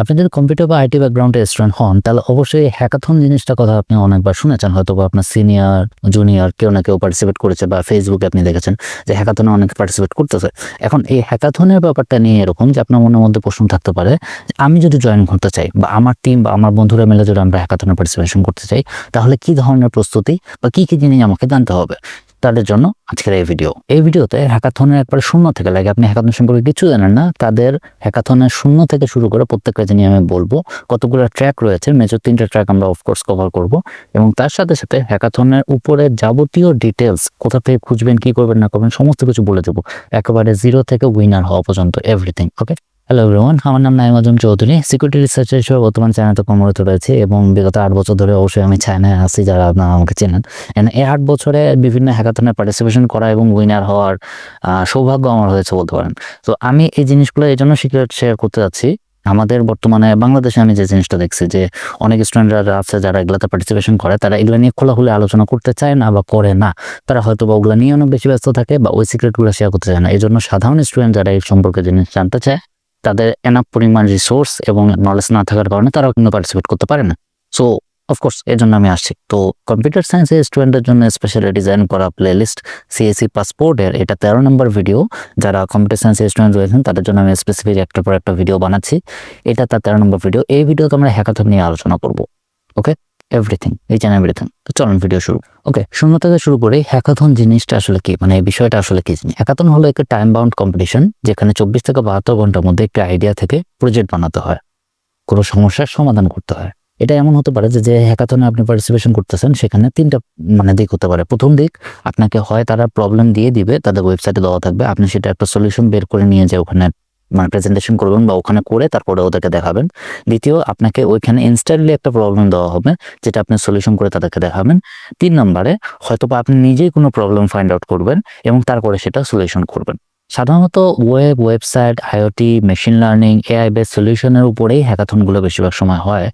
আপনি যদি কম্পিউটার বা আইটি ব্যাকগ্রাউন্ডে স্টুডেন্ট হন, তাহলে অবশ্যই হ্যাকাথন জিনিসটা কথা আপনি অনেকবার শুনেছেন। হয়তো বা আপনার সিনিয়র জুনিয়র কেউ না কেউ পার্টিসিপেট করেছে বা ফেসবুকে আপনি দেখেছেন যে হ্যাকাথনে অনেকে পার্টিসিপেট করতেছে। এখন এই হ্যাকাথনের ব্যাপারটা নিয়ে এরকম যে আপনার মনের মধ্যে প্রশ্ন থাকতে পারে আমি যদি জয়েন করতে চাই বা আমার টিম বা আমার বন্ধুরা মিলে যদি আমরা হ্যাকাথনে পার্টিসিপেশন করতে চাই, তাহলে কি ধরনের প্রস্তুতি বা কি কি জিনিস আমাকে জানতে হবে? তাদের জন্য আজকের এই ভিডিও এই ভিডিওতে হ্যাকাথনের একবার শূন্য থেকে লাগে। আপনি হ্যাকাথন সম্পর্কে কিছু জানেন না, তাদের হ্যাকাথনের শূন্য থেকে শুরু করে প্রত্যেকটা জিনিস আমি বলব, কতগুলো ট্র্যাক রয়েছে মেজর তিনটা ট্র্যাক আমরা অফকোর্স কভার করব। এবং তার সাথে সাথে হ্যাকাথনের উপরে যাবতীয় ডিটেলস কোথা থেকে খুঁজবেন, কি করবেন, না করবেন, সমস্ত কিছু বলে দেবো। একেবারে জিরো থেকে উইনার হওয়া পর্যন্ত এভরিথিং ওকে হ্যালো এভরিওয়ান আমার নাম নাইম আজম চৌধুরী। সিকিউরিটি রিসার্চার হিসেবে বর্তমান চায়নাতে কর্মরত রয়েছে এবং বিগত আট বছর ধরে অবশ্যই আমি চায়নায় আছি, যারা আপনারা আমাকে চেনেন। এই আট বছরে বিভিন্ন হ্যাকাথনে পার্টিসিপেশন করা এবং উইনার হওয়ার সৌভাগ্য আমার হয়েছে বলতে পারেন। তো আমি এই জিনিসগুলো এই জন্য সিক্রেট শেয়ার করতে যাচ্ছি। আমাদের বর্তমানে বাংলাদেশে আমি যে জিনিসটা দেখছি যে, অনেক স্টুডেন্টরা আছে যারা এগুলাতে পার্টিসিপেশন করে, তারা এগুলো নিয়ে খোলাখুলি আলোচনা করতে চায় না বা করে না। তারা হয়তো বা ওগুলো নিয়ে অনেক বেশি ব্যস্ত থাকে বা ওই সিক্রেটগুলো শেয়ার করতে চায় না। এই জন্য সাধারণ স্টুডেন্ট যারা এই সম্পর্কে জিনিস জানতে চায় তাদের এনাফ পরিমাণ রিসোর্স এবং নলেজ না থাকার কারণে তারাও কিন্তু পার্টিসিপেট করতে পারে না। সো অফকোর্স এর জন্য আমি আসছি। তো কম্পিউটার সায়েন্সের স্টুডেন্টের জন্য স্পেশালি ডিজাইন করা প্লেলিস্ট সিএসসি পাসপোর্টের এটা তেরো নম্বর ভিডিও যারা কম্পিউটার সায়েন্সের স্টুডেন্ট রয়েছেন, তাদের জন্য আমি স্পেসিফিক একটার পর একটা ভিডিও বানাচ্ছি। এটা তার তেরো নম্বর ভিডিও এই ভিডিওতে আমরা হ্যাকাথন নিয়ে আলোচনা করব। ওকে এভরিথিং এই চ্যানেল এভরিথিং তো চলুন ভিডিও শুরু ওকে শূন্য থেকে শুরু করে হ্যাকাথন জিনিসটা আসলে কি? মানে এই বিষয়টা আসলে কি জিনিস? হ্যাকাথন হলো একটা টাইম বাউন্ড কম্পিটিশন যেখানে চব্বিশ থেকে বাহাত্তর ঘণ্টার মধ্যে একটা আইডিয়া থেকে প্রজেক্ট বানাতে হয়। কোনো সমস্যার সমাধান করতে হয়। এটা এমন হতে পারে যে যে হ্যাকাথনে আপনি পার্টিসিপেশন করতেছেন, সেখানে তিনটা মানে দিক হতে পারে। প্রথম দিক, আপনাকে হয় তারা প্রবলেম দিয়ে দিবে, তাদের ওয়েবসাইটে দেওয়া থাকবে। আপনি সেটা একটা সলিউশন বের করে নিয়ে যে ওখানে মানে প্রেজেন্টেশন করবেন বা ওখানে করে তারপরে ওদেরকে দেখাবেন। দ্বিতীয়, আপনাকে ওইখানে ইনস্ট্যান্টলি একটা প্রবলেম দেওয়া হবে, যেটা আপনি সলিউশন করে তাদেরকে দেখাবেন। তিন নম্বরে হয়তো বা আপনি নিজেই কোনো প্রবলেম ফাইন্ড আউট করবেন এবং তারপরে সেটা সলিউশন করবেন। সাধারণত web website IOT machine learning AI base সলিউশনের উপরেই হ্যাকাথনগুলো বেশিরভাগ সময় হয়।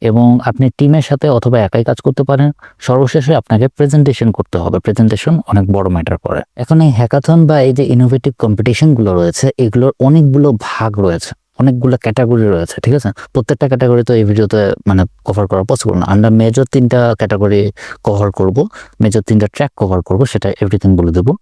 এবং আপনি টিমের সাথে অথবা একাই কাজ করতে পারেন। সর্বশেষে আপনাকে প্রেজেন্টেশন করতে হবে। প্রেজেন্টেশন অনেক বড় ম্যাটার করে। এখন এই হ্যাকাথন বা এই যে ইনোভেটিভ কম্পিটিশনগুলো রয়েছে, এগুলোর অনেকগুলো ভাগ রয়েছে। অনেকগুলো ক্যাটাগরি রয়েছে, ঠিক আছে? প্রত্যেকটা ক্যাটাগরি তো এই ভিডিওতে মানে কভার করা পসিবল না। আমরা মেজর তিনটা ক্যাটাগরি কভার করব মেজর তিনটা ট্র্যাক কভার করব, সেটা এভরিথিং বলে দেবো।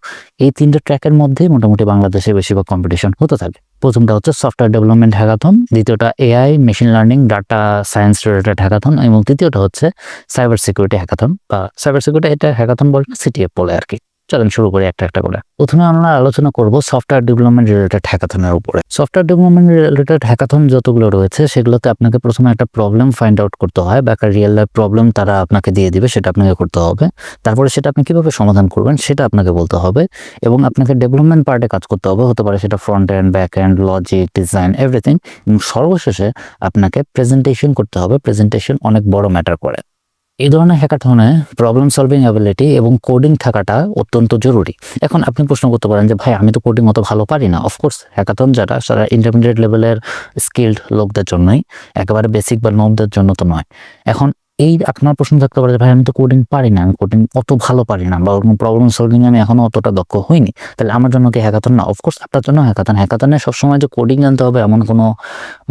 এই তিনটা ট্র্যাকের মধ্যেই মোটামুটি বাংলাদেশে বেশিরভাগ কম্পিটিশন হতে থাকে। প্রথমটা হচ্ছে সফটওয়্যার ডেভেলপমেন্ট হ্যাকাথন দ্বিতীয়টা AI machine learning data science related hackathon এবং তৃতীয়টা হচ্ছে সাইবার সিকিউরিটি হ্যাকাথন বা সাইবার সিকিউরিটি এটা হ্যাকাথন বলে সিটিএফ বলে আর কি। চলেন শুরু করি একটা একটা করে। প্রথমে আমরা আলোচনা করব সফটওয়্যার ডেভেলপমেন্ট রিলেটেড হ্যাকাথনের উপরে। সফটওয়্যার ডেভেলপমেন্ট রিলেটেড হ্যাকাথন যতগুলো রয়েছে, সেগুলোতে আপনাকে প্রথমে একটা প্রবলেম ফাইন্ড আউট করতে হয় বা একটা রিয়েল লাইফ প্রবলেম তারা আপনাকে দিয়ে দিবে, সেটা আপনাকে করতে হবে। তারপরে সেটা আপনি কীভাবে সমাধান করবেন, সেটা আপনাকে বলতে হবে এবং আপনাকে ডেভেলপমেন্ট পার্টে কাজ করতে হবে। হতে পারে সেটা front end back end logic design everything এবং সর্বশেষে আপনাকে প্রেজেন্টেশন করতে হবে। প্রেজেন্টেশন অনেক বড় ম্যাটার করে। এই ধরনের হ্যাকাথনে প্রবলেম সলভিং অ্যাবিলিটি এবং কোডিং থাকাটা অত্যন্ত জরুরি। এখন আপনি প্রশ্ন করতে পারেন যে, ভাই, আমি তো কোডিং অত ভালো পারি না। অফকোর্স হ্যাকাথন যারা সারা ইন্টারমিডিয়েট লেভেলের স্কিল্ড লোকদের জন্যই, একেবারে বেসিক বা নোবদের জন্য তো নয়। এখন এই আপনার প্রশ্ন থাকতে পারে ভাই, আমি তো কোডিং পারি না, আমি কোডিং অত ভালো পারি না বা প্রবলেম সলভিং আমি এখনও অতটা দক্ষ হইনি। তাহলে আমার জন্য কি হ্যাকাথন না অফকোর্স আপনার জন্য হ্যাকাথন হ্যাকাথনে সবসময় যে কোডিং জানতে হবে এমন কোনো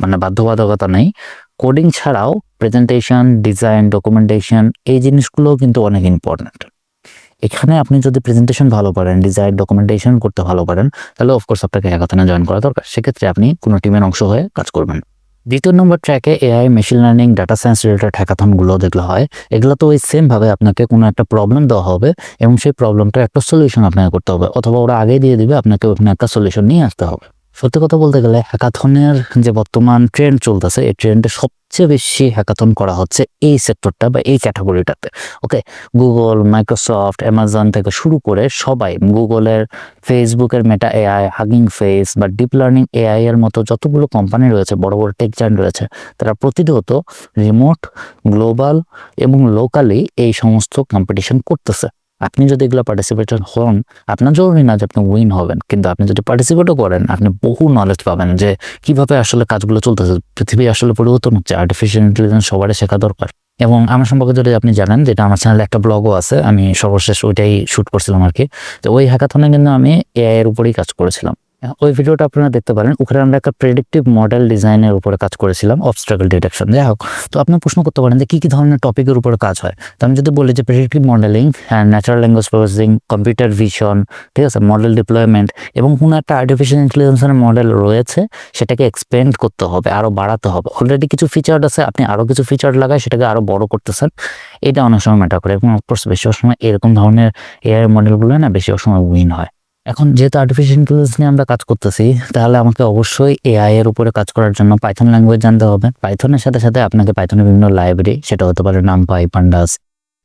মানে বাধ্যবাধকতা নেই। কোডিং ছাড়াও প্রেজেন্টেশন ডিজাইন ডকুমেন্টেশন এই জিনিসগুলো কিন্তু অনেক ইম্পর্ট্যান্ট এখানে আপনি যদি প্রেজেন্টেশন ভালো পারেন ডিজাইন ডকুমেন্টেশন করতে ভালো পারেন, তাহলে অফকোর্স আপনাকে হ্যাকাথনে জয়েন করা দরকার। সেক্ষেত্রে আপনি কোনো টিমের অংশ হয়ে কাজ করবেন। দ্বিতীয় নম্বর ট্র্যাকে AI machine learning data science related হ্যাকাথনগুলো যেগুলো হয়, এগুলো তো ওই সেম ভাবে আপনাকে কোনো একটা প্রবলেম দেওয়া হবে এবং সেই প্রবলেমটা একটা সলিউশন আপনাকে করতে হবে, অথবা ওরা আগে দিয়ে দিবে, আপনাকে ওখানে একটা সলিউশন নিয়ে আসতে হবে। সত্যি কথা বলতে গেলে হ্যাকাথনের যে বর্তমান ট্রেন্ড চলতেছে, এই ট্রেন্ডে সবচেয়ে বেশি হ্যাকাথন করা হচ্ছে এই সেক্টরটা বা এই ক্যাটাগরিটাতে ওকে গুগল মাইক্রোসফট অ্যামাজন থেকে শুরু করে সবাই গুগলের ফেসবুকের মেটা এআই হাগিং ফেস বা ডিপ লার্নিং এআই এর মতো যতগুলো কোম্পানি রয়েছে, বড় বড় টেক জায়ান্ট রয়েছে, তারা প্রতিনিয়ত রিমোট গ্লোবাল এবং লোকালি এই সমস্ত কম্পিটিশন করতেছে। আপনি যদি এগুলো পার্টিসিপেট হন, আপনার জরুরি না যে আপনি উইন হবেন, কিন্তু আপনি যদি পার্টিসিপেটও করেন, আপনি বহু নলেজ পাবেন যে কীভাবে আসলে কাজগুলো চলতেছে। পৃথিবী আসলে পরিবর্তন হচ্ছে আর্টিফিশিয়াল ইন্টেলিজেন্স সবারই শেখা দরকার। এবং আমার সম্পর্কে যদি আপনি জানেন, যেটা আমার চ্যানেলে একটা ব্লগও আছে, আমি সর্বশেষ ওইটাই শ্যুট করছিলাম আর কি। তো ওই হ্যাকাথনে কিন্তু আমি এআই এর উপরেই কাজ করেছিলাম। ওই ভিডিওটা আপনারা দেখতে পারেন। ওখানে আমরা একটা প্রেডিক্টিভ মডেল ডিজাইনের উপরে কাজ করেছিলাম অবস্ট্রাগল ডিটেকশন যাই হোক, তো আপনি প্রশ্ন করতে পারেন যে কী কী ধরনের টপিকের উপরে কাজ হয়? তো আমি যদি বলি যে predictive modelling and natural language processing computer vision ঠিক আছে মডেল ডিপ্লয়মেন্ট এবং কোনো একটা আর্টিফিশিয়াল ইন্টেলিজেন্সের মডেল রয়েছে, সেটাকে এক্সপেন্ড করতে হবে আরও বাড়াতে হবে। অলরেডি কিছু ফিচার আছে, আপনি আরও কিছু ফিচার লাগায়, সেটাকে আরও বড় করতেছেন। এটা অনেক সময় ম্যাটার করে এবং অফকোর্স বেশি সময় এরকম ধরনের এআই মডেলগুলো না বেশি সময় উইন হয়। এখন যেহেতু আর্টিফিশিয়াল ইন্টেলিজেন্স নিয়ে আমরা কাজ করতেছি, তাহলে আমাকে অবশ্যই এআই এর উপরে কাজ করার জন্য পাইথন ল্যাঙ্গুয়েজ জানতে হবে। পাইথনের সাথে সাথে আপনাকে পাইথনের বিভিন্ন লাইব্রেরি সেটা হতে পারে নামপাই পান্ডাস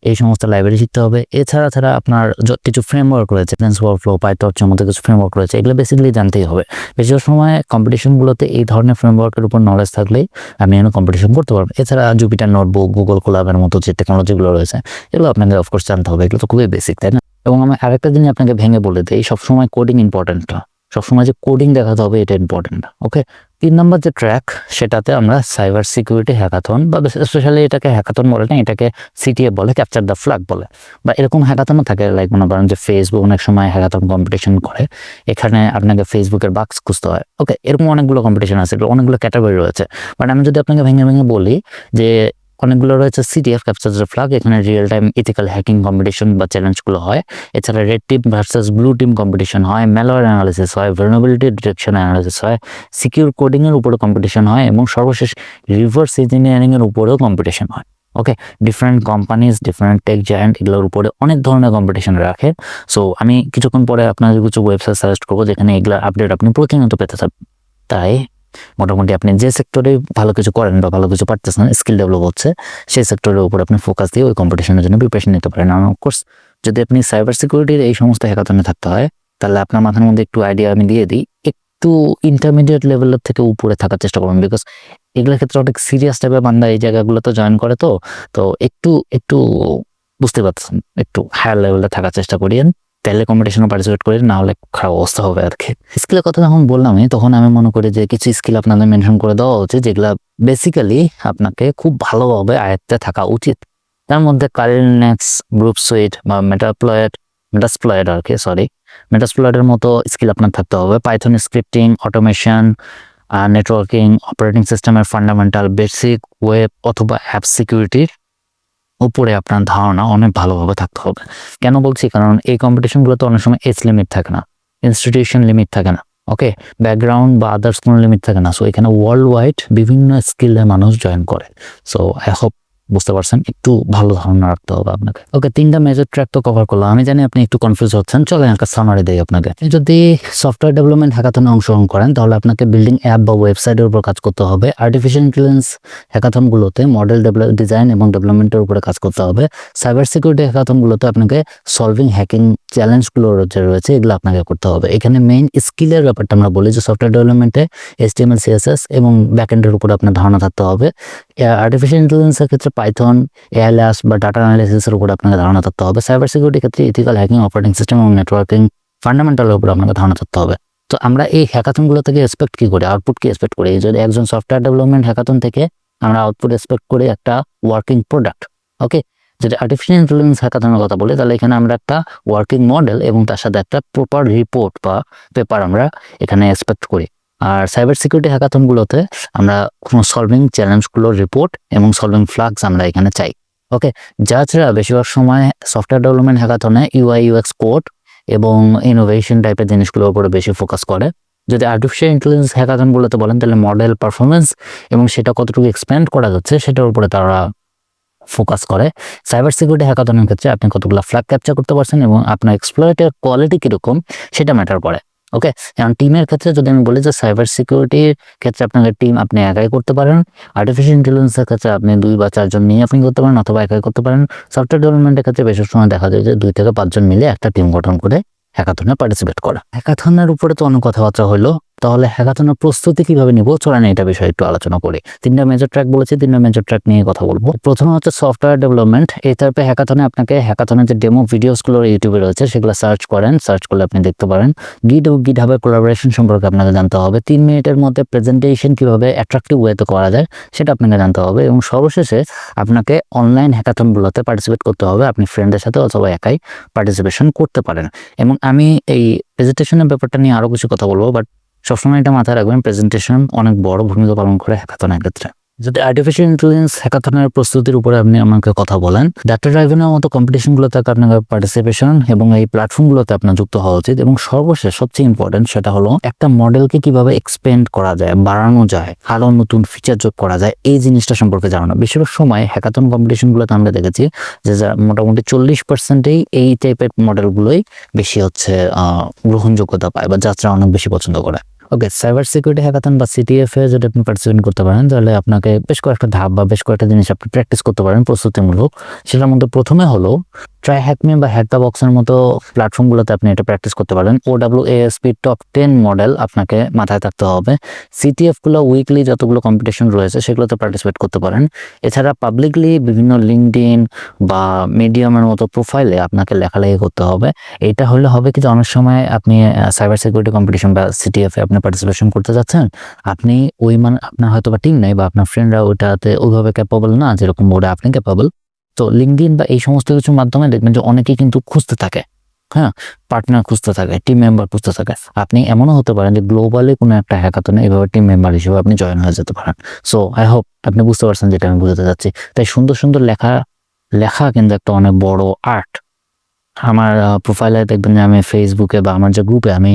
এই সমস্ত লাইব্রেরি শিখতে হবে। এছাড়া ছাড়া আপনার কিছু ফ্রেমওয়ার্ক রয়েছে ট্রান্সফার ফ্লো পাইটর্চের মধ্যে কিছু ফ্রেমওয়ার্ক রয়েছে, এগুলো বেসিক্যালি জানতেই হবে। বেশিরভাগ সময় কম্পিটিশনগুলোতে এই ধরনের ফ্রেমওয়ার্কের উপর নলেজ থাকলেই আপনি এখানে কম্পিটিশন করতে পারবেন এছাড়া জুপিটার নোটবুক গুগল কোলাবের মতো যে টেকনোলজিগুলো রয়েছে, এগুলো আপনাকে অফকোর্স জানতে হবে, এগুলো তো খুবই বেসিক তাই না? এবং আমি আরেকটা জিনিস আপনাকে ভেঙে বলে দিই সবসময় কোডিং ইম্পর্টেন্ট না। সবসময় যে কোডিং দেখাতে হবে, এটা ইম্পর্টেন্ট ওকে তিন নম্বর যে ট্র্যাক সেটাতে আমরা সাইবার সিকিউরিটি হ্যাকাথন বা স্পেশালি এটাকে হ্যাকাথন বলে না, এটাকে সিটিএ বলে ক্যাপচার দ্য ফ্ল্যাগ বলে। বা এরকম হ্যাকাথনও থাকে লাইক মনে করেন যে ফেসবুক অনেক সময় হ্যাকাথন কম্পিটিশন করে, এখানে আপনাকে ফেসবুকের বাক্স খুঁজতে হয় ওকে এরকম অনেকগুলো কম্পিটিশন আছে অনেকগুলো ক্যাটাগরি রয়েছে। বাট আমি যদি আপনাকে ভেঙে ভেঙে বলি যে অনেকগুলো রয়েছে সিটিএফ ক্যাপচার দ্য ফ্ল্যাগ এখানে real time ethical hacking competition বা চ্যালেঞ্জগুলো হয়। এছাড়া red team versus blue team competition হয় ম্যালোয়ার অ্যানালিসিস হয় ভার্নাবিলিটি ডিটেকশন অ্যানালিসিস হয় সিকিউর কোডিংয়ের উপরে কম্পিটিশন হয়, এবং সর্বশেষ রিভার্স ইঞ্জিনিয়ারিংয়ের উপরেও কম্পিটিশন হয়। Okay different companies different tech giant এগুলোর উপরে অনেক ধরনের কম্পিটিশন রাখে। সো আমি কিছুক্ষণ পরে আপনার কিছু ওয়েবসাইট সাজেস্ট করব, যেখানে এগুলোর আপডেট আপনি প্রতিনিয়ত পেতে থাকবেন তাই মোটামুটি আপনি যে সেক্টরে ভালো কিছু করেন বা ভালো কিছু পারতেছেন স্কিল ডেভেলপ হচ্ছে, সেই সেক্টরের উপর আপনি ফোকাস দিয়ে ওই কম্পিটিশনের জন্য প্রিপারেশন নিতে পারেন। আর অফকোর্স যদি আপনি সাইবার সিকিউরিটির এই সমস্ত হ্যাকাথনে থাকতে হয়, তাহলে আপনার মাথার মধ্যে একটু আইডিয়া আমি দিয়ে দিই, একটু ইন্টারমিডিয়েট লেভেলের থেকে উপরে থাকার চেষ্টা করবেন বিকজ এগুলোর ক্ষেত্রে অনেক সিরিয়াস টাইপের বান্দা এই জায়গাগুলোতে জয়েন করে তো তো একটু একটু বুঝতে পারছেন, একটু হায়ার লেভেলে থাকার চেষ্টা করিয়েন। তাহলে কম্পিটিশনে পার্টিসিপেট করি, না হলে খারাপ অবস্থা হবে আর কি। স্কিলের কথা যখন বললামই তখন আমি মনে করি যে কিছু স্কিল আপনাদের মেনশন করে দেওয়া উচিত, যেগুলা বেসিক্যালি আপনাকে খুব ভালোভাবে আয়ত্তে থাকা উচিত। তার মধ্যে কারেন্টনেক্স গ্রুপ সুইট বা মেটাপ্লয়েড মেটাসপ্লয়েড আর কি সরি মেটাসপ্লয়েডের মতো স্কিল আপনার থাকতে হবে। Python scripting automation networking operating সিস্টেমের ফান্ডামেন্টাল বেসিক ওয়েব অথবা অ্যাপ সিকিউরিটির উপরে আপনার ধারণা অনেক ভালোভাবে থাকতে হবে। কেন বলছি? কারণ এই কম্পিটিশনগুলোতে অনেক সময় এজ লিমিট থাকে না ইনস্টিটিউশন লিমিট থাকে না ওকে ব্যাকগ্রাউন্ড বা আদার্স কোনো লিমিট থাকে না। সো এখানে ওয়ার্ল্ড ওয়াইড বিভিন্ন স্কিলের মানুষ জয়েন করে। সো আই হোপ বুঝতে পারছেন? একটু ভালো ধারণা রাখতে হবে আপনাকে। ওকে তিনটা মেজর ট্র্যাক তো কভার করলাম। আমি জানি আপনি একটু কনফিউজ হচ্ছেন। চলেন একটা সামারি দেই আপনাকে। যদি সফটওয়্যার ডেভেলপমেন্ট হ্যাকাথনে অংশগ্রহণ করেন, তাহলে আপনাকে বিল্ডিং অ্যাপ বা ওয়েবসাইটের উপর কাজ করতে হবে। আর্টিফিশিয়াল ইন্টেলিজেন্স হ্যাকাথনগুলোতে মডেল ডিজাইন এবং ডেভেলপমেন্টের উপরে কাজ করতে হবে। সাইবার সিকিউরিটি হ্যাকাথনগুলোতে আপনাকে সলভিং হ্যাকিং চ্যালেঞ্জগুলো যে রয়েছে, এগুলো আপনাকে করতে হবে। এখানে মেইন স্কিলের ব্যাপারটা আমরা বলি যে সফটওয়্যার ডেভেলপমেন্টে এইচটিএমএল সিএসএস এবং ব্যাকএন্ডের উপরে আপনার ধারণা থাকতে হবে। আর্টিফিশিয়াল ইন্টেলিজেন্সের ক্ষেত্রে পাইথন এআইএস বা ডাটা অ্যানালিসিসের উপরে আপনাকে ধারণা থাকতে হবে সাইবার সিকিউরিটির ক্ষেত্রে ইথিক্যাল হ্যাকিং অপারেটিং সিস্টেম এবং নেটওয়ার্কিং ফান্ডামেন্টালের উপরে আপনাকে ধারণা থাকতে হবে তো আমরা এই হ্যাকাথনগুলো থেকে এক্সপেক্ট কি করি আউটপুট কি এক্সপেক্ট করি যদি একজন সফটওয়্যার ডেভেলপমেন্ট হ্যাকাথন থেকে আমরা আউটপুট এক্সপেক্ট করি একটা ওয়ার্কিং প্রোডাক্ট ওকে যদি আর্টিফিশিয়াল ইন্টেলিজেন্স হ্যাকাথনের কথা বলি তাহলে এখানে আমরা একটা ওয়ার্কিং মডেল এবং তার সাথে একটা প্রপার রিপোর্ট বা পেপার আমরা এখানে এক্সপেক্ট করি আর সাইবার সিকিউরিটি হ্যাকাথনগুলোতে আমরা কোনো সলভিং চ্যালেঞ্জগুলোর রিপোর্ট এবং সলভিং ফ্লাগস আমরা এখানে চাই ওকে যা ছাড়া বেশিরভাগ সময় সফটওয়্যার ডেভেলপমেন্ট হ্যাকাথনে ইউআই ইউএক্স কোড এবং ইনোভেশন টাইপের জিনিসগুলোর উপরে বেশি ফোকাস করে। যদি আর্টিফিশিয়াল ইন্টেলিজেন্স হ্যাকাথনগুলোতে বলেন, তাহলে মডেল পারফরমেন্স এবং সেটা কতটুকু এক্সপ্যান্ড করা যাচ্ছে সেটার উপরে তারা ফোকাস করে। সাইবার সিকিউরিটি হ্যাকাথনের ক্ষেত্রে আপনি কতগুলো ফ্ল্যাগ ক্যাপচার করতে পারছেন এবং আপনার এক্সপ্লয়েটের কোয়ালিটি কীরকম সেটা ম্যাটার করে। ওকে এখন টিমের ক্ষেত্রে যদি আমি বলি যে সাইবার সিকিউরিটির ক্ষেত্রে আপনাদের টিম আপনি একাই করতে পারেন। আর্টিফিশিয়াল ইন্টেলিজেন্সের ক্ষেত্রে আপনি দুই বা চারজন নিয়ে আপনি করতে পারেন অথবা একাই করতে পারেন। সফটওয়্যার ডেভেলপমেন্টের ক্ষেত্রে বেশি সময় দেখা যায় যে দুই থেকে পাঁচজন মিলে একটা টিম গঠন করে হ্যাকাথনে পার্টিসিপেট করা। হ্যাকাথনের উপরে তো অনেক কথাবার্তা হলো। তাহলে হ্যাকাথনের প্রস্তুতি কীভাবে নিব? চলেন এটা বিষয়ে একটু আলোচনা করি। তিনটা মেজর ট্র্যাক বলেছি, তিনটা মেজর ট্র্যাক নিয়ে কথা বলব। প্রথমে হচ্ছে সফটওয়্যার ডেভেলপমেন্ট এই টাইপে হ্যাকাথনে আপনাকে হ্যাকাথনের যে ডেমো ভিডিওসগুলো ইউটিউবে রয়েছে, সেগুলো সার্চ করেন। সার্চ করলে আপনি দেখতে পারেন। গিট ও গিট হাবের কোলাবোরেশন সম্পর্কে আপনাকে জানতে হবে। তিন মিনিটের মধ্যে প্রেজেন্টেশন কীভাবে অ্যাট্রাকটিভ ওয়েতে করা যায়, সেটা আপনাকে জানতে হবে। এবং সর্বশেষে আপনাকে অনলাইন হ্যাকাথনগুলোতে পার্টিসিপেট করতে হবে। আপনি ফ্রেন্ডের সাথে অথবা একাই পার্টিসিপেশন করতে পারেন। এবং আমি এই প্রেজেন্টেশনের ব্যাপারটা নিয়ে আরও কিছু কথা বলব বাট সবসময় এটা মাথায় রাখবেন প্রেজেন্টেশন অনেক বড় ভূমিকা পালন করে হ্যাকাথনের ক্ষেত্রে। যদি আর্টিফিশিয়াল ইন্টেলিজেন্স হ্যাকাথনের প্রস্তুতির উপরে আপনি আমাকে কথা বলেন ডাটা ড্রাইভেনের মতো কম্পিটিশনগুলোতে আপনার পার্টিসিপেশন এবং এই প্ল্যাটফর্মগুলোতে আপনার যুক্ত হওয়া উচিত এবং সর্বশেষ, সবচেয়ে ইম্পর্টেন্ট সেটা হলো একটা মডেলকে কীভাবে এক্সপেন্ড করা যায়, বাড়ানো যায়, আরও নতুন ফিচার যোগ করা যায়, এই জিনিসটা সম্পর্কে জানানো। বেশিরভাগ সময় হ্যাকাথন কম্পিটিশনগুলোতে আমরা দেখেছি যে মোটামুটি চল্লিশ পার্সেন্টেই এই টাইপের মডেলগুলোই বেশি হচ্ছে গ্রহণযোগ্যতা পায় বা যাত্রা অনেক বেশি পছন্দ করে। ওকে সাইবার সিকিউরিটি হ্যাকাথন বা সিটিএফ যদি আপনি পার্টিসিপেট করতে পারেন, তাহলে আপনাকে বেশ কয়েকটা ধাপ বা বেশ কয়েকটা জিনিস আপনি প্র্যাকটিস করতে পারেন প্রস্তুতিমূলক। সেটার মধ্যে প্রথমে হলো ট্রাই হ্যাকমি বা হ্যাক দ্য বক্সের মতো প্ল্যাটফর্মগুলোতে আপনি এটা প্র্যাকটিস করতে পারেন O W ASP top ten model আপনাকে মাথায় থাকতে হবে। সিটিএফগুলো উইকলি যতগুলো কম্পিটিশন রয়েছে সেগুলোতে পার্টিসিপেট করতে পারেন। এছাড়া পাবলিকলি বিভিন্ন লিঙ্কডিন বা মিডিয়ামের মতো প্রোফাইলে আপনাকে লেখালেখি করতে হবে। এটা হলে হবে কি যে অনেক সময় আপনি সাইবার সিকিউরিটি কম্পিটিশন বা সিটিএফ আপনি পার্টিসিপেশন করতে যাচ্ছেন। আপনি ওই মানে আপনার হয়তো বা টিম নেই বা আপনার ফ্রেন্ডরা ওইটাতে ওইভাবে ক্যাপাবল না যেরকম ওটা আপনি ক্যাপাবল তো লিঙ্কডিন বা এই সমস্ত কিছুর মাধ্যমে দেখবেন যে অনেকেই কিন্তু খুঁজতে থাকে হ্যাঁ? পার্টনার খুঁজতে থাকে টিম মেম্বার খুঁজতে থাকে। আপনি এমনও হতে পারেন যে গ্লোবালি কোনো একটা হ্যাকাথনে এভাবে টিম মেম্বার হিসেবে আপনি জয়েন হয়ে যেতে পারেন। সো আই হোপ আপনি বুঝতে পারছেন যেটা আমি বুঝতে চাচ্ছি। তাই সুন্দর সুন্দর লেখা লেখা কিন্তু একটা অনেক বড় আর্ট আমার প্রোফাইলে দেখবেন যে আমি ফেসবুকে বা আমার যে গ্রুপে আমি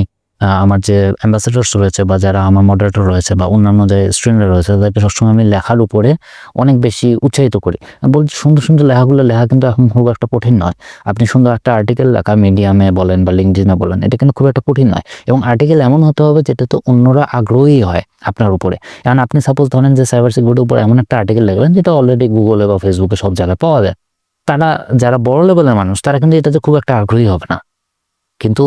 আমার যে অ্যাম্বাসেডার্স রয়েছে বা যারা আমার মডারেটর রয়েছে বা অন্যান্য যে স্টুডেন্টরা রয়েছে, তাদেরকে সবসময় আমি লেখার উপরে অনেক বেশি উৎসাহিত করি। বলছি, সুন্দর সুন্দর লেখাগুলো লেখা কিন্তু এখন খুব একটা কঠিন নয়। আপনি সুন্দর একটা আর্টিকেল লেখা মিডিয়ামে বলেন বা লিঙ্কডিনে বলেন, এটা কিন্তু খুব একটা কঠিন নয়। এবং আর্টিকেল এমন হতে হবে যেটা তো অন্যরা আগ্রহী হয় আপনার উপরে। কারণ আপনি সাপোজ ধরেন যে সাইবার সিকিউরিটির উপরে এমন একটা আর্টিকেল লিখলেন যেটা অলরেডি গুগলে বা ফেসবুকে সব জায়গায় পাওয়া যায়। তারা, যারা বড় লেভেলের মানুষ, তারা কিন্তু এটাতে খুব একটা আগ্রহী হবে না। কিন্তু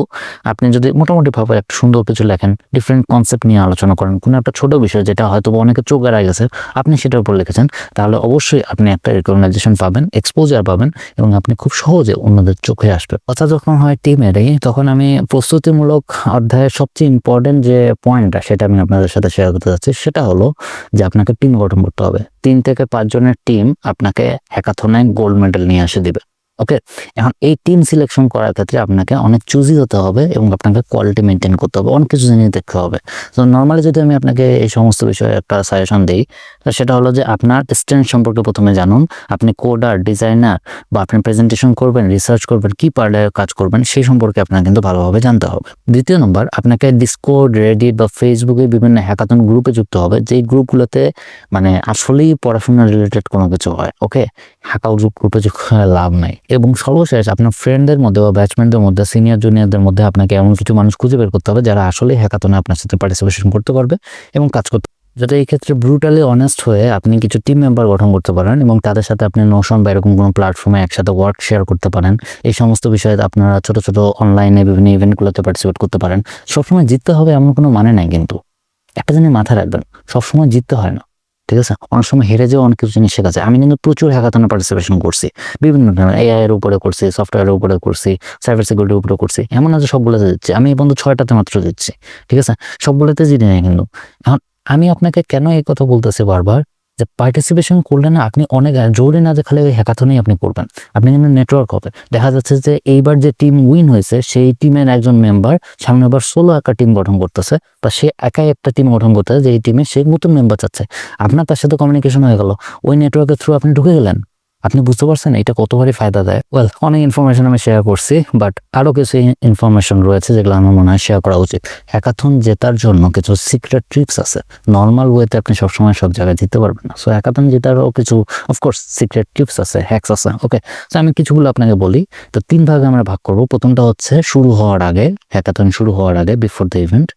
আপনি যদি মোটামুটি ভাবে একটা সুন্দর কিছু লেখেন ডিফারেন্ট কনসেপ্ট নিয়ে আলোচনা করেন, কোনো একটা ছোট বিষয় যেটা হয়তো অনেকে চোখ এড়ায় গেছে, আপনি সেটার উপর লিখেছেন, তাহলে অবশ্যই আপনি একটা রেকগনাইজেশন পাবেন এক্সপোজার পাবেন এবং আপনি খুব সহজে অন্যদের চোখে আসবেন কথা যখন হয় টিমেরই তখন আমি প্রস্তুতিমূলক অধ্যায়ের সবচেয়ে ইম্পর্টেন্ট যে পয়েন্টটা সেটা আমি আপনাদের সাথে শেয়ার করতে যাচ্ছি, সেটা হলো যে আপনাকে টিম গঠন করতে হবে। তিন থেকে পাঁচ জনের টিম আপনাকে হ্যাকাথনে গোল্ড মেডেল নিয়ে এসে দিবে। ওকে এখন এই টিম সিলেকশন করার ক্ষেত্রে আপনাকে অনেক চুজি হতে হবে এবং আপনাকে কোয়ালিটি মেনটেন করতে হবে। অনেক কিছু জিনিস দেখতে হবে। তো নর্মালি যদি আমি আপনাকে এই সমস্ত বিষয়ে একটা সাজেশন দিই, তো সেটা হলো যে আপনার স্ট্রেন্থ সম্পর্কে প্রথমে জানুন। আপনি কোডার ডিজাইনার বা আপনি প্রেজেন্টেশন করবেন রিসার্চ করবেন, কি পার্লে কাজ করবেন, সেই সম্পর্কে আপনার কিন্তু ভালোভাবে জানতে হবে। দ্বিতীয় নম্বর আপনাকে ডিসকোড রেডিট বা ফেসবুকে বিভিন্ন হ্যাকাথন গ্রুপে যুক্ত হবে। যেই গ্রুপগুলোতে মানে আসলেই পড়াশোনা রিলেটেড কোনো কিছু হয়। ওকে হ্যাকাউ গ্রুপ হয়ে লাভ নাই। এবং সর্বশেষ আপনার ফ্রেন্ডদের মধ্যে বা ব্যাচমেন্টদের মধ্যে সিনিয়র জুনিয়রদের মধ্যে আপনাকে এমন কিছু মানুষ খুঁজে বের করতে হবে যারা আসলে হ্যাকাতনে আপনার সাথে পার্টিসিপেশন করতে পারবে এবং কাজ করতে যাতে এই ক্ষেত্রে ব্রুটালি অনেস্ট হয়ে আপনি কিছু টিম মেম্বার গঠন করতে পারেন এবং তাদের সাথে আপনি নোশন বা এরকম কোনো প্ল্যাটফর্মে একসাথে ওয়ার্ক শেয়ার করতে পারেন। এই সমস্ত বিষয়ে আপনারা ছোট ছোট অনলাইনে বিভিন্ন ইভেন্টগুলোতে পার্টিসিপেট করতে পারেন। সবসময় জিততে হবে এমন কোনো মানে নাই কিন্তু। একটা জিনিস মাথায় রাখবেন, সবসময় জিততে হয় না। ঠিক আছে? অনেক সময় হেরে যেও অনেক কিছু জিনিস শেখা যায়। আমি কিন্তু প্রচুর হ্যাকাথনে পার্টিসিপেশন করছি। বিভিন্ন ধরনের এআই এর উপরে করছি সফটওয়্যারের উপরে করছি সাইবার সিকিউরিটির উপরে করছি। এমন আছে সবগুলোতে দিচ্ছি আমি বন্ধু ছয়টাতে মাত্র দিচ্ছি ঠিক আছে? সবগুলোতে জিতে নেই কিন্তু। এখন আমি আপনাকে কেন এই কথা বলতেছি বারবার? যে পার্টিসিপেশন করলে না আপনি অনেক জোরে না যে খালি ওই হ্যাকাথনেই আপনি করবেন। আপনি কিন্তু নেটওয়ার্ক হবে। দেখা যাচ্ছে যে এইবার যে টিম উইন হয়েছে, সেই টিমের একজন মেম্বার সামনেবার ষোলো একা টিম গঠন করতেছে, বা সে একাই একটা টিম গঠন করতেছে, যে এই টিমে সে নতুন মেম্বার চাচ্ছে। আপনার তার সাথে কমিউনিকেশন হয়ে গেল। ওই নেটওয়ার্কের থ্রু আপনি ঢুকে গেলেন। আপনি বুঝতে পারছেন এটা কতবারই ফায়দা দেয়? ওয়েল অনেক ইনফরমেশন আমি শেয়ার করছি বাট আরও কিছু ইনফরমেশন রয়েছে যেগুলো আমার মনে হয় শেয়ার করা উচিত। হ্যাকাথন জেতার জন্য কিছু সিক্রেট ট্রিক্স আছে। নর্মাল ওয়েতে আপনি সবসময় সব জায়গায় জিততে পারবেন না। সো হ্যাকাথন জেতারও কিছু অফকোর্স সিক্রেট টিপস আছে হ্যাক্স আছে ওকে তো আমি কিছুগুলো আপনাকে বলি। তো তিন ভাগে আমরা ভাগ করব। প্রথমটা হচ্ছে শুরু হওয়ার আগে হ্যাকাথন শুরু হওয়ার আগে বিফোর দ্য ইভেন্ট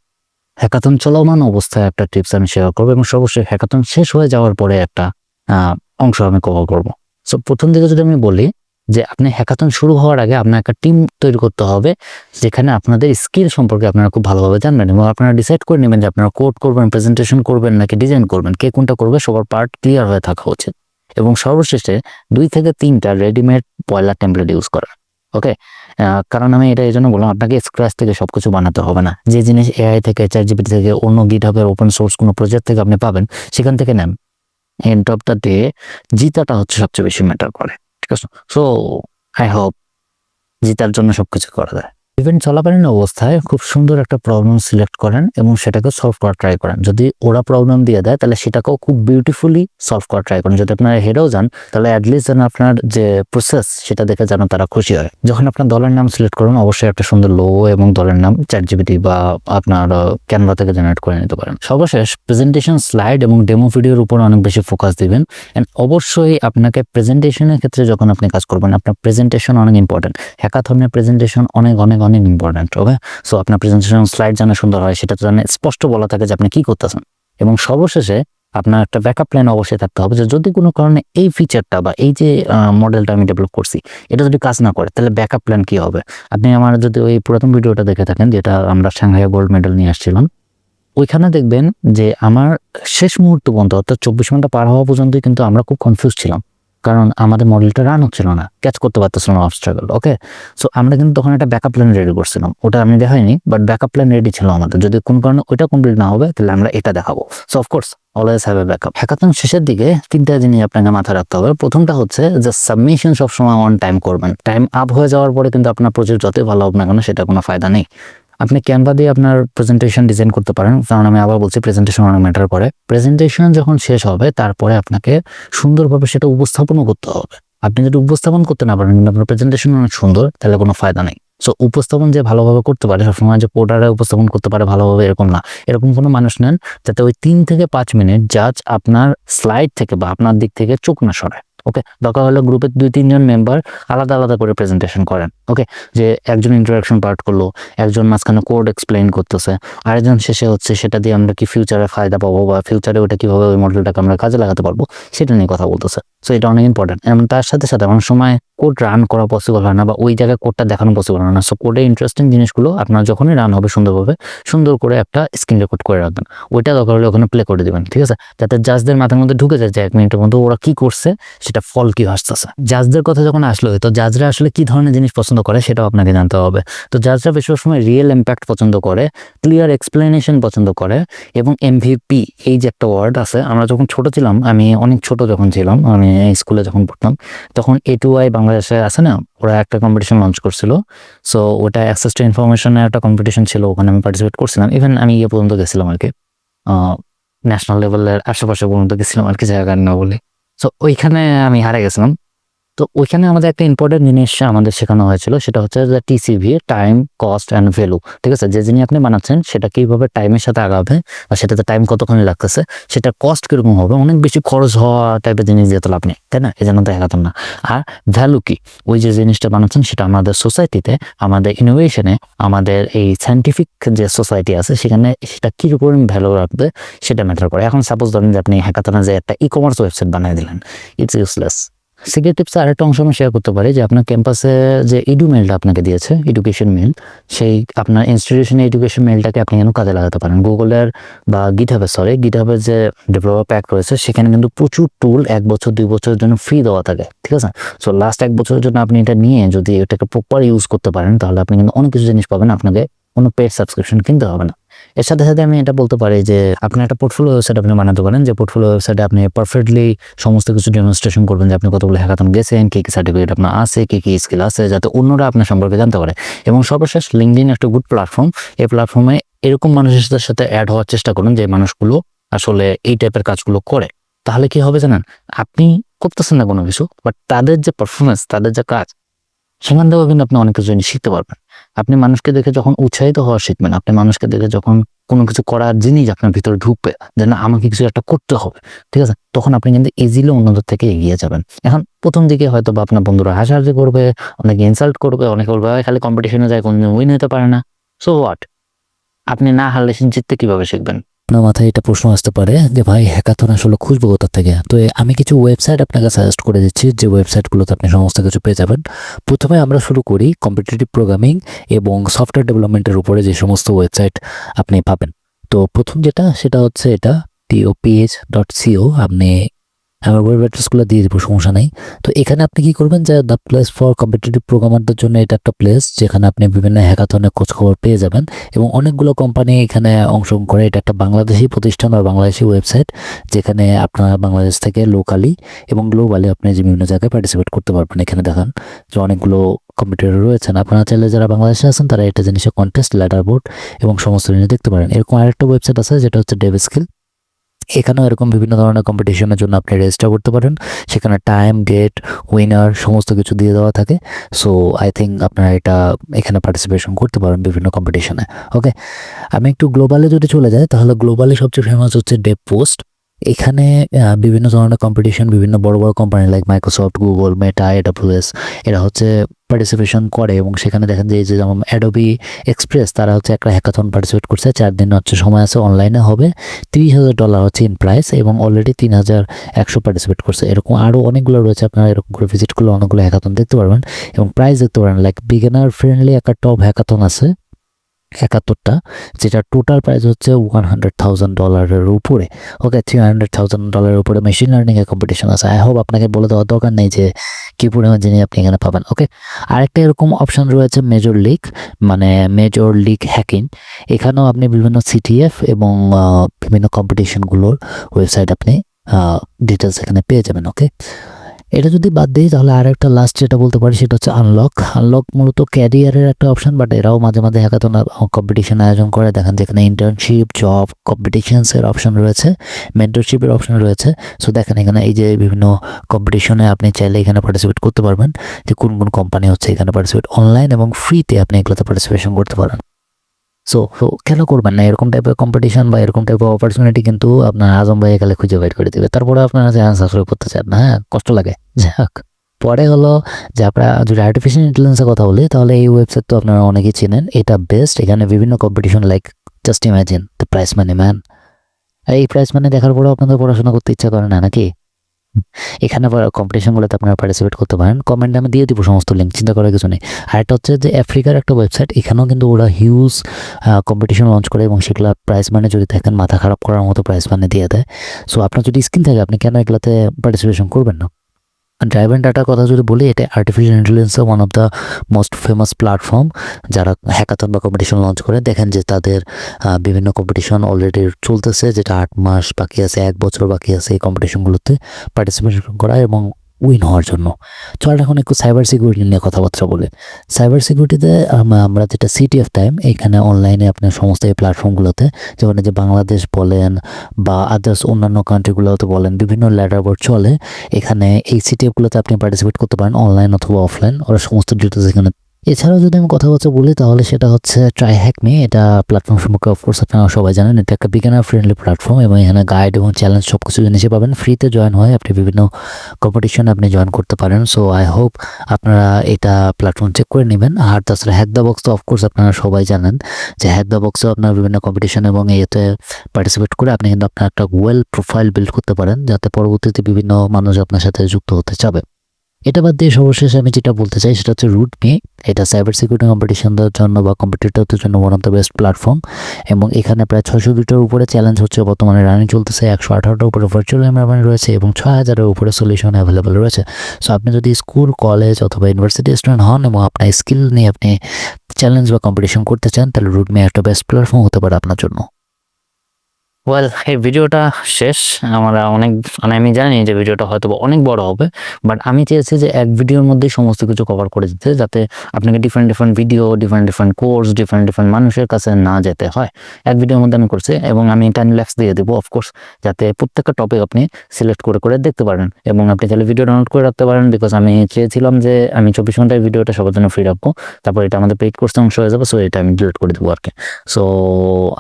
হ্যাকাথন চলমান অবস্থায় একটা টিপস আমি শেয়ার করব এবং সর্বশেষ হ্যাকাথন শেষ হয়ে যাওয়ার পরে একটা অংশ আমি কভার করব। সো প্রথম দিকে যদি আমি বলি যে আপনি হ্যাকাথন শুরু হওয়ার আগে আপনার একটা টিম তৈরি করতে হবে, যেখানে আপনাদের স্কিল সম্পর্কে আপনারা খুব ভালোভাবে জানবেন এবং আপনারা ডিসাইড করে নেবেন যে আপনারা কোড করবেন প্রেজেন্টেশন করবেন নাকি ডিজাইন করবেন, কে কোনটা করবে সবার পার্ট ক্লিয়ার হয়ে থাকা উচিত। এবং সর্বশেষে দুই থেকে তিনটা রেডিমেড পয়লা টেমপ্লেট ইউজ করা ওকে কারণ আমি এটা এই জন্য বললাম, আপনাকে স্ক্র্যাচ থেকে সবকিছু বানাতে হবে না। যে জিনিস এআই থেকে চ্যাট জিপিটি থেকে, অন্য গিট হবে ওপেন সোর্স কোনো প্রজেক্ট থেকে আপনি পাবেন, সেখান থেকে নেন। এন্ড অফ দ্য ডে জিতাটা হচ্ছে সবচেয়ে বেশি ম্যাটার করে, ঠিক আছে? সো আই হোপ জিতার জন্য সবকিছু করা যায়। ইভেন্ট চলাকালীন অবস্থায় খুব সুন্দর একটা প্রবলেম সিলেক্ট করেন এবং সেটাকে সলভ করার ট্রাই করেন। যদি ওরা প্রবলেম দিয়ে দেয়, তাহলে সেটাকেও খুব বিউটিফুলি সলভ করার ট্রাই করেন। যদি আপনারা হেরেও যান, তাহলে অ্যাটলিস্ট যেন আপনার যে প্রসেস সেটা দেখে যেন তারা খুশি হয়। যখন আপনার দলের নাম সিলেক্ট করুন, অবশ্যই একটা সুন্দর লো এবং দলের নাম চ্যাট জিবিটি বা আপনার ক্যানভা থেকে জেনারেট করে নিতে পারেন। সর্বশেষ প্রেজেন্টেশন স্লাইড এবং ডেমো ভিডিওর উপর অনেক বেশি ফোকাস দিবেন। অ্যান্ড অবশ্যই আপনাকে প্রেজেন্টেশনের ক্ষেত্রে যখন আপনি কাজ করবেন, আপনার প্রেজেন্টেশন অনেক ইম্পর্টেন্ট হ্যাকাথনের প্রেজেন্টেশন অনেক অনেক অনেক ইম্পর্টেন্ট ওকে সো আপনার প্রেজেন্টেশন স্লাইড যেন সুন্দর হয় সেটা যেন স্পষ্ট বলা থাকে যে আপনি কি করতেছেন। এবং সর্বশেষে আপনার একটা ব্যাকআপ প্ল্যান অবশ্যই থাকতে হবে যে যদি কোনো কারণে এই ফিচারটা বা এই যে মডেলটা আমি ডেভেলপ করছি, এটা যদি কাজ না করে, তাহলে ব্যাকআপ প্ল্যান কি হবে? আপনি আমার যদি ওই পুরাতন ভিডিওটা দেখে থাকেন, যেটা আমরা সাংহাই গোল্ড মেডেল নিয়ে আসছিলাম, ওইখানে দেখবেন যে আমার শেষ মুহূর্ত পর্যন্ত, অর্থাৎ চব্বিশ ঘণ্টা পার হওয়া পর্যন্তই কিন্তু আমরা খুব কনফিউজ ছিলাম। কারণ আমাদের মডেলটা রান হচ্ছিল না। ক্যাচ করতে পারতেছিল না অবস্ট্রাগল ওকে সো আমরা কিন্তু তখন একটা ব্যাকআপ প্ল্যান রেডি করছিলাম। ওটা আমি দেখাইনি বাট ব্যাকআপ প্ল্যান রেডি ছিল আমাদের। যদি কোন কারণে ওইটা কমপ্লিট না হবে, তাহলে আমরা এটা দেখাবো। So of course always have a backup hackathon শেষের দিকে তিনটা জিনিস আপনাকে মাথায় রাখতে হবে। প্রথমটা হচ্ছে যে সাবমিশন সবসময় অন টাইম করবেন। টাইম আপ হয়ে যাওয়ার পরে কিন্তু আপনার প্রজেক্ট যতই ভালো হোক না কেন, সেটা কোনো ফায়দা নেই। আপনি ক্যানভা দিয়ে আপনার প্রেজেন্টেশন ডিজাইন করতে পারেন। কারণ আমি আবার বলছি প্রেজেন্টেশন অনেক ম্যাটার করে। প্রেজেন্টেশন যখন শেষ হবে, তারপরে আপনাকে সুন্দরভাবে সেটা উপস্থাপনও করতে হবে। আপনি যদি উপস্থাপন করতে না পারেন, কিন্তু আপনার প্রেজেন্টেশন অনেক সুন্দর, তাহলে কোনো ফায়দা নেই। সো উপস্থাপন যে ভালোভাবে করতে পারে, সবসময় যে পোর্টারে উপস্থাপন করতে পারে ভালোভাবে, এরকম না। এরকম কোনো মানুষ নেন, যাতে ওই তিন থেকে পাঁচ মিনিট জাজ আপনার স্লাইড থেকে বা আপনার দিক থেকে চোখ না সরায় ওকে দরকার হলো গ্রুপের দুই, তিনজন মেম্বার আলাদা আলাদা করে প্রেজেন্টেশন করেন। ওকে যে একজন ইন্টারাকশন পার্ট করল, একজন মাঝখানে কোড এক্সপ্লেন করতেছে, আরেকজন শেষে হচ্ছে সেটা দিয়ে আমরা কি ফিউচারে ফায়দা পাবো বা ফিউচারে ওটা কীভাবে ওই মডেলটাকে আমরা কাজে লাগাতে পারব, সেটা নিয়ে কথা বলতেছে। সো এটা অনেক ইম্পর্টেন্ট এবং তার সাথে সাথে অনেক সময় কোড রান করা পসিবল হয় না বা ওই জায়গায় কোডটা দেখানো পসিবল হয় না। সো কোডে ইন্টারেস্টিং জিনিসগুলো আপনার যখনই রান হবে সুন্দরভাবে, সুন্দর করে একটা স্ক্রিন রেকর্ড করে রাখবেন। ওইটা দরকার হলে ওখানে প্লে করে দেবেন, ঠিক আছে? যাতে জাজদের মাথার মধ্যে ঢুকে যায় যে, এক মিনিটের মধ্যে ওরা কি করছে, সেটা ফল কি আসতেছে জাজদের কথা যখন আসলো, তো জাজরা আসলে কি ধরনের জিনিস পছন্দ করে সেটাও আপনাকে জানতে হবে। তো জাজরা বেশিরভাগ সময় রিয়েল ইম্প্যাক্ট পছন্দ করে ক্লিয়ার এক্সপ্লেনেশন পছন্দ করে এবং এমভিপি এই যে একটা ওয়ার্ড আছে, আমরা যখন ছোট ছিলাম, আমি অনেক ছোট যখন ছিলাম, আমি স্কুলে যখন পড়তাম, তখন এ টু আই বাংলাদেশে আছে না, ওরা একটা কম্পিটিশন লঞ্চ করছিল। সো ওটা অ্যাক্সেস টু ইনফরমেশনের একটা কম্পিটিশন ছিল, ওখানে আমি পার্টিসিপেট করছিলাম। ইভেন আমি ইয়ে পর্যন্ত গেছিলাম আর কি। ন্যাশনাল লেভেলের আশেপাশে পর্যন্ত গেছিলাম আর কি জায়গার না বলে। সো ওইখানে আমি হারে গেছিলাম। তো ওইখানে আমাদের একটা ইম্পর্টেন্ট জিনিস আমাদের শেখানো হয়েছিল, সেটা হচ্ছে যে TCV time cost and value ঠিক আছে? যে জিনিস আপনি বানাচ্ছেন, সেটা কীভাবে টাইমের সাথে আগাবে বা সেটাতে টাইম কতক্ষণ লাগতেছে সেটা কস্ট কীরকম হবে, অনেক বেশি খরচ হওয়া টাইপের জিনিস দিয়ে তো লাভ নেই, তাই না? এই জন্য তো না। আর ভ্যালু কি? ওই যে জিনিসটা বানাচ্ছেন, সেটা আমাদের সোসাইটিতে আমাদের ইনোভেশনে আমাদের এই সায়েন্টিফিক যে সোসাইটি আছে, সেখানে সেটা কীরকম ভ্যালু রাখবে, সেটা ম্যাটার করে। এখন সাপোজ ধরেন যে আপনি হ্যাকাতনে যে একটা ই কমার্স ওয়েবসাইট বানিয়ে দিলেন ইটস ইউজলেস সিক্রেট টিপস আরেকটা অংশ আমি শেয়ার করতে পারি যে আপনার ক্যাম্পাসে যে ইডু মেলটা আপনাকে দিয়েছে এডুকেশন মেল সেই আপনার ইনস্টিটিউশনের এডুকেশন মেলটাকে আপনি কেন কাজে লাগাতে পারেন? গুগলের বা গিটহাবের সরি গিটহাবের যে ডেভেলপার প্যাক রয়েছে, সেখানে কিন্তু প্রচুর টুল এক বছর, দুই বছরের জন্য ফ্রি দেওয়া থাকে, ঠিক আছে? সো লাস্ট এক বছরের জন্য আপনি এটা নিয়ে যদি এটাকে প্রপার ইউজ করতে পারেন, তাহলে আপনি কিন্তু অনেক কিছু জিনিস পাবেন, আপনাকে কোনো পেড সাবস্ক্রিপশন কিনতে হবে না। এর সাথে সাথে আমি এটা বলতে পারি যে আপনি একটা পোর্টফোলিও ওয়েবসাইট আপনি বানাতে পারেন, যে পোর্টফোলিও ওয়েবসাইটে আপনি পারফেক্টলি সমস্ত কিছু ডেমনস্ট্রেশন করবেন যে আপনি কতগুলো হ্যাকাথন গেছেন, কী কী সার্টিফিকেট আপনার আছে, কী কী স্কিল আছে, যাতে অন্যরা আপনার সম্পর্কে জানতে পারে। এবং সর্বশেষ লিঙ্কডিন একটা গুড প্ল্যাটফর্ম এই প্ল্যাটফর্মে এরকম মানুষের সাথে অ্যাড হওয়ার চেষ্টা করুন যে মানুষগুলো আসলে এই টাইপের কাজগুলো করে। তাহলে কি হবে জানেন? আপনি করতেছেন না কোনো কিছু বাট তাদের যে পারফরমেন্স তাদের যে কাজ, সেখান থেকেও কিন্তু আপনি অনেক কিছু জিনিস শিখতে পারবেন। আপনি মানুষকে দেখে যখন উৎসাহিত হওয়া শিখবেন, আপনি মানুষকে দেখে যখন কোনো কিছু করার জিনিস আপনার ভিতরে ঢুকবে, যে না, আমাকে কিছু একটা করতে হবে, ঠিক আছে? তখন আপনি কিন্তু ইজিলি অন্যদের থেকে এগিয়ে যাবেন। এখন প্রথম দিকে হয়তো বা আপনার বন্ধুরা হাসাহাসি করবে, অনেকে ইনসাল্ট করবে, অনেকে বলবে খালি কম্পিটিশনে যায়, কোনোদিন উইন হতে পারে না। সো হোয়াট আপনি না হারলে জিততে কীভাবে শিখবেন? আপনার মাথায় এটা প্রশ্ন আসতে পারে যে, ভাই হ্যাকাথন আসলে খুঁজবো কোথা থেকে? তো আমি কিছু ওয়েবসাইট আপনাকে সাজেস্ট করে দিচ্ছি, যে ওয়েবসাইটগুলোতে আপনি সমস্ত কিছু পেয়ে যাবেন। প্রথমে আমরা শুরু করি কম্পিটিটিভ প্রোগ্রামিং এবং সফটওয়্যার ডেভেলপমেন্টের উপরে যে সমস্ত ওয়েবসাইট আপনি পাবেন। তো প্রথম যেটা, সেটা হচ্ছে এটা টিওপিএইচ ডট সিও আপনি আমার ওয়েব অ্যাড্রেসগুলো দিয়ে দেবো, সমস্যা নেই। তো এখানে আপনি কি করবেন যে দ্য প্লেস ফর কম্পিটিটিভ প্রোগ্রামারদের জন্য এটা একটা প্লেস যেখানে আপনি বিভিন্ন হ্যাকাথনের খোঁজ খবর পেয়ে যাবেন এবং অনেকগুলো কোম্পানি এখানে অংশগ্রহণ করে এটা একটা বাংলাদেশি প্রতিষ্ঠান বা বাংলাদেশি ওয়েবসাইট যেখানে আপনারা বাংলাদেশ থেকে লোকালি এবং গ্লোবালি আপনি যে বিভিন্ন জায়গায় পার্টিসিপেট করতে পারবেন, এখানে দেখান যে অনেকগুলো কম্পিউটার রয়েছেন। আপনারা চাইলে যারা বাংলাদেশে আছেন, তারা এটা জিনিসের কন্টেস্ট লেটার বোর্ড এবং সমস্ত জিনিস দেখতে পারেন। এরকম আরেকটা ওয়েবসাইট আছে, যেটা হচ্ছে ডেভ স্কিল এখানেও এরকম বিভিন্ন ধরনের কম্পিটিশনের জন্য আপনি রেজিস্টার করতে পারেন। সেখানে টাইম ডেট উইনার সমস্ত কিছু দিয়ে দেওয়া থাকে। সো আই থিঙ্ক আপনারা এটা এখানে পার্টিসিপেশন করতে পারেন বিভিন্ন কম্পিটিশনে ওকে আমি একটু গ্লোবালে যদি চলে যাই, তাহলে গ্লোবালে সবচেয়ে ফেমাস হচ্ছে ডেপ পোস্ট এখানে বিভিন্ন ধরনের কম্পিটিশন বিভিন্ন বড় বড় company like Microsoft Google Meta AWS এরা হচ্ছে পার্টিসিপেশন করে এবং সেখানে দেখেন যে যে যেমন অ্যাডোবি এক্সপ্রেস তারা হচ্ছে একটা হ্যাকাথন পার্টিসিপেট করছে। চার দিন হচ্ছে সময় আছে অনলাইনে হবে। তিরিশ হাজার ডলার হচ্ছে ইন প্রাইস এবং অলরেডি তিন হাজার একশো পার্টিসিপেট করছে। এরকম আরও অনেকগুলো রয়েছে, আপনারা এরকম করে ভিজিট করলে অনেকগুলো হ্যাকাথন দেখতে পারবেন। এবং প্রাইস দেখতে পারেন লাইক বিগিনার ফ্রেন্ডলি একটা টপ হ্যাকাথন আছে। একাত্তরটা যেটা টোটাল প্রাইস হচ্ছে ওয়ান হান্ড্রেড থাউজেন্ড ডলারের উপরে। ওকে থ্রি হান্ড্রেড থাউজেন্ড ডলারের উপরে মেশিন লার্নিং এর কম্পিটিশন আছে। আই হোপ আপনাকে বলে দেওয়ার দরকার নেই যে কী পরিমাণ জিনিস আপনি এখানে পাবেন। ওকে আরেকটা এরকম অপশন রয়েছে মেজর লিগ মানে মেজর লিগ হ্যাকিং এখানেও আপনি বিভিন্ন সিটিএফ এবং বিভিন্ন কম্পিটিশনগুলোর ওয়েবসাইট আপনি ডিটেলস এখানে পেয়ে যাবেন। ওকে এটা যদি বাদ দিই, তাহলে আর একটা লাস্ট যেটা বলতে পারি, সেটা হচ্ছে আনলক আনলক মূলত ক্যারিয়ারের একটা অপশন বাট এরাও মাঝে মাঝে হ্যাকাথন কম্পিটিশন আয়োজন করে। দেখেন যেখানে ইন্টার্নশিপ জব কম্পিটিশনসের অপশন রয়েছে মেন্টরশিপের অপশন রয়েছে। সো দেখেন এখানে এই যে বিভিন্ন কম্পিটিশনে আপনি চাইলে এখানে পার্টিসিপেট করতে পারবেন। যে কোন কোন কোম্পানি হচ্ছে এখানে পার্টিসিপেট অনলাইন এবং ফ্রিতে আপনি এগুলোতে পার্টিসিপেশন করতে পারেন। সো কেন করবেন না? এরকম টাইপের কম্পিটিশন বা এরকম টাইপের অপরচুনিটি কিন্তু আপনার আজম ভাই একালে খুঁজে বের করে দেবে। তারপরে আপনারা যে সাবস্ক্রাইব করতে চান না হ্যাঁ কষ্ট লাগে। যাক, পরে হলো যে আপনারা যদি আর্টিফিশিয়াল ইন্টেলিজেন্সের কথা বলি, তাহলে এই ওয়েবসাইট তো আপনারা অনেকেই চেনেন। এটা বেস্ট এখানে বিভিন্ন competition like just imagine the prize money man এই প্রাইস মানি দেখার পরেও আপনাদের পড়াশোনা করতে ইচ্ছা করে না, নাকি? এখানে কম্পিটিশনগুলোতে আপনারা পার্টিসিপেট করতে পারেন। কমেন্টে আমি দিয়ে দিব সমস্ত লিঙ্ক চিন্তা করার কিছু নেই। আর একটা হচ্ছে যে আফ্রিকার একটা ওয়েবসাইট এখানেও কিন্তু ওরা হিউজ কম্পিটিশন লঞ্চ করে এবং সেগুলো প্রাইস মানে যদি থাকেন, মাথা খারাপ করার মতো প্রাইস মানে দিয়ে দেয়। সো আপনার যদি স্কিন থাকে, আপনি কেন এগুলাতে পার্টিসিপেশন করবেন না? ড্রাইভ অ্যান্ড ডাটার কথা যদি বলি, এটা আর্টিফিশিয়াল ইন্টেলিজেন্সের one of the most famous platform যারা হ্যাকাথন বা কম্পিটিশন লঞ্চ করে। দেখেন যে তাদের বিভিন্ন কম্পিটিশন অলরেডি চলতেছে, যেটা আট মাস বাকি আছে, এক বছর বাকি আছে এই কম্পিটিশনগুলোতে পার্টিসিপেশন করা এবং উইন হওয়ার জন্য। চল এখন একটু সাইবার সিকিউরিটি নিয়ে কথাবার্তা বলে। সাইবার সিকিউরিটিতে আমরা যেটা সিটি অফ টাইম এখানে অনলাইনে আপনার সমস্ত এই প্ল্যাটফর্মগুলোতে যেমন যে বাংলাদেশ বলেন বা আদার্স অন্যান্য কান্ট্রিগুলোতে বলেন, বিভিন্ন ল্যাডার বোর্ড চলে। এখানে এই সিটি সিটিএফগুলোতে আপনি পার্টিসিপেট করতে পারেন অনলাইন অথবা অফলাইন ওরা সমস্ত ডিটেলস এখানে এছাড়াও যদি আমি কথাবার্তা বলি, তাহলে সেটা হচ্ছে ট্রাই হ্যাক মি এটা প্ল্যাটফর্ম সম্পর্কে অফকোর্স আপনারা সবাই জানেন। এটা একটা বিজ্ঞানার ফ্রেন্ডলি প্ল্যাটফর্ম এবং এখানে গাইড এবং চ্যালেঞ্জ সব কিছু জিনিসই পাবেন। ফ্রিতে জয়েন হয় আপনি বিভিন্ন কম্পিটিশনে আপনি জয়েন করতে পারেন। সো আই হোপ আপনারা এটা প্ল্যাটফর্ম চেক করে নেবেন। আর তাছাড়া হ্যাক দ্য বক্স তো অফকোর্স আপনারা সবাই জানেন যে হ্যাক দ্য বক্সেও আপনার বিভিন্ন কম্পিটিশন এবং এতে পার্টিসিপেট করে আপনি কিন্তু আপনার একটা ওয়েল প্রোফাইল বিল্ড করতে পারেন, যাতে পরবর্তীতে বিভিন্ন মানুষ আপনার সাথে যুক্ত হতে চাবে। এটা বাদ দিয়ে সর্বশেষ আমি যেটা বলতে চাই, সেটা হচ্ছে রুট মি এটা সাইবার সিকিউরিটি কম্পিটিশনদের জন্য বা কম্পিটিটরদের জন্য one of the best platform এবং এখানে প্রায় ছয়শো দুটোর উপরে চ্যালেঞ্জ হচ্ছে, বর্তমানে রানিং চলতেছে একশো আঠারোটার উপরে ভার্চুয়াল এনভায়রনমেন্ট রয়েছে এবং ছয় হাজারের উপরে সলিউশন অ্যাভেলেবল রয়েছে। সো আপনি যদি স্কুল কলেজ অথবা ইউনিভার্সিটি স্টুডেন্ট হন এবং আপনার স্কিল নিয়ে আপনি চ্যালেঞ্জ বা কম্পিটিশন করতে চান, তাহলে রুট মি একটা বেস্ট প্ল্যাটফর্ম হতে পারে আপনার জন্য। ওয়েল এই ভিডিওটা শেষ। আমরা অনেক মানে আমি জানি যে ভিডিওটা হয়তো অনেক বড় হবে বাট আমি চেয়েছি যে এক ভিডিওর মধ্যেই সমস্ত কিছু কভার করে দিতে, যাতে আপনাকে different different video different different course different different মানুষের কাছে না যেতে হয়। এক ভিডিওর মধ্যে আমি করছি, এবং আমি টাইম ল্যাপস দিয়ে দেবো অফকোর্স যাতে প্রত্যেকটা টপিক আপনি সিলেক্ট করে করে দেখতে পারেন, এবং আপনি তাহলে ভিডিও ডাউনলোড করে রাখতে পারেন বিকজ আমি চেয়েছিলাম যে আমি চব্বিশ ঘন্টায় ভিডিওটা সবার জন্য ফ্রি রাখব। তারপর এটা আমাদের পেইড কোর্সে অংশ হয়ে যাবে সো এটা আমি ডিলিট করে দেবো আর কি। সো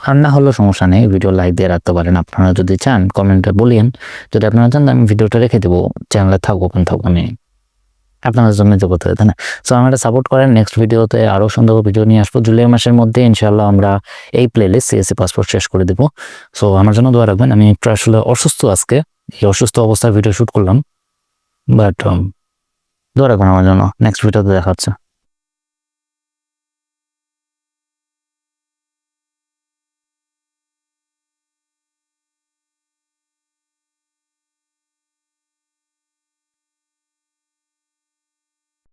আর না হলেও সমস্যা নেই ভিডিও লাইক দিয়ে রাখতে পারেন। আপনারা যদি চান কমেন্টে বলিয়েন। যদি আপনারা চান, আমি ভিডিওটা রেখে দেবো। চ্যানেলে থাকব থাকব আমি আপনাদের জন্য জগতে তাই না? সো আমাদের সাপোর্ট করেন। নেক্সট ভিডিওতে আরও সুন্দর ভিডিও নিয়ে আসব। জুলাই মাসের মধ্যে ইনশাল্লাহ আমরা এই প্লেলিস্ট সিএসসি পাসপোর্ট শেষ করে দেবো। সো আমার জন্য দোয়া রাখবেন। আমি একটু আসলে অসুস্থ আজকে। এই অসুস্থ অবস্থায় ভিডিও শ্যুট করলাম। বাট দোয়া রাখবেন আমার জন্য। নেক্সট ভিডিওতে দেখা হচ্ছে।